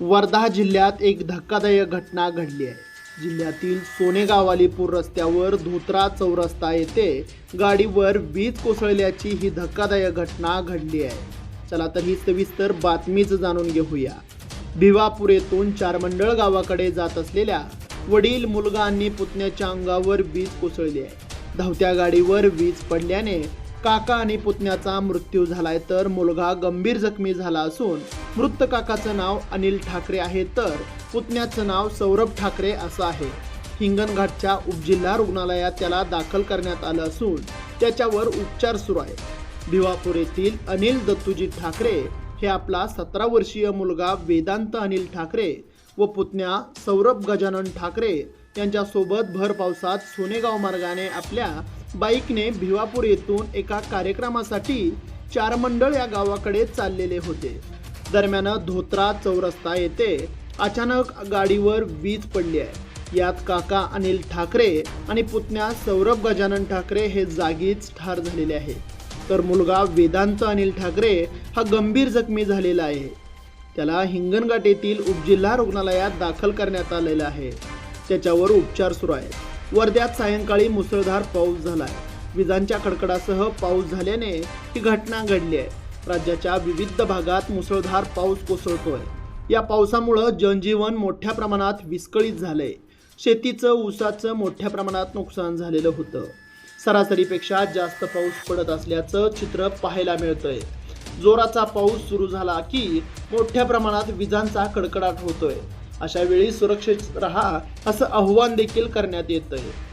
वर्धा जिल्ह्यात एक धक्कादायक घटना घडली आहे. जिल्ह्यातील सोनेगाव अलीपूर रस्त्यावर धोत्रा चौरस्ता येथे गाडीवर वीज कोसळल्याची ही धक्कादायक घटना घडली आहे. चला तर ही सविस्तर बातमीच जाणून घेऊया. भिवापूर येथून चारमंडळ गावाकडे जात असलेल्या वडील मुलगा आणि पुतण्याच्या अंगावर वीज कोसळली आहे. धावत्या गाडीवर वीज पडल्याने काका आणि पुतण्याचा मृत्यू झालाय तर मुलगा गंभीर जखमी झाला असून मृत काकाचं नाव अनिल ठाकरे आहे तर पुतण्याचं नाव सौरभ ठाकरे असं आहे. हिंगणघाटच्या उपजिल्हा रुग्णालयात त्याला दाखल करण्यात आलं असून त्याच्यावर उपचार सुरू आहेत भिवापूर येथील अनिल दत्तूजी ठाकरे हे आपला सतरा वर्षीय मुलगा वेदांत अनिल ठाकरे व पुतण्या सौरभ गजानन ठाकरे यांच्यासोबत भर पावसात सोनेगाव मार्गाने आपल्या बाईकने भिवापूर येथून एका कार्यक्रमासाठी चारमंडळ या गावाकडे चाललेले होते. दरम्यान धोत्रा चौरस्ता येथे अचानक गाडीवर वीज पडली आहे. यात काका अनिल ठाकरे आणि पुतण्या सौरभ गजानन ठाकरे हे जागीच ठार झालेले आहे. तर मुलगा वेदांत अनिल ठाकरे हा गंभीर जखमी झालेला आहे. त्याला हिंगणघाट येथील उपजिल्हा रुग्णालयात दाखल करण्यात आलेलं आहे. त्याच्यावर उपचार सुरू आहेत. वर्ध्यात सायंकाळी मुसळधार पाऊस झालाय. विजांच्या कडकडासह पाऊस झाल्याने ही घटना घडली आहे. राज्याच्या विविध भागात मुसळधार पाऊस कोसळतोय. या पावसामुळं जनजीवन मोठ्या प्रमाणात विस्कळीत झालंय. शेतीचं ऊसाचं मोठ्या प्रमाणात नुकसान झालेलं होतं. सरासरीपेक्षा जास्त पाऊस पडत असल्याचं चित्र पाहायला मिळतंय. जोराचा पाऊस सुरू झाला की मोठ्या प्रमाणात विजांचा कडकडाट होतोय. अशा वेळी सुरक्षित राहा असं आव्हान देखील करण्यात येत आहे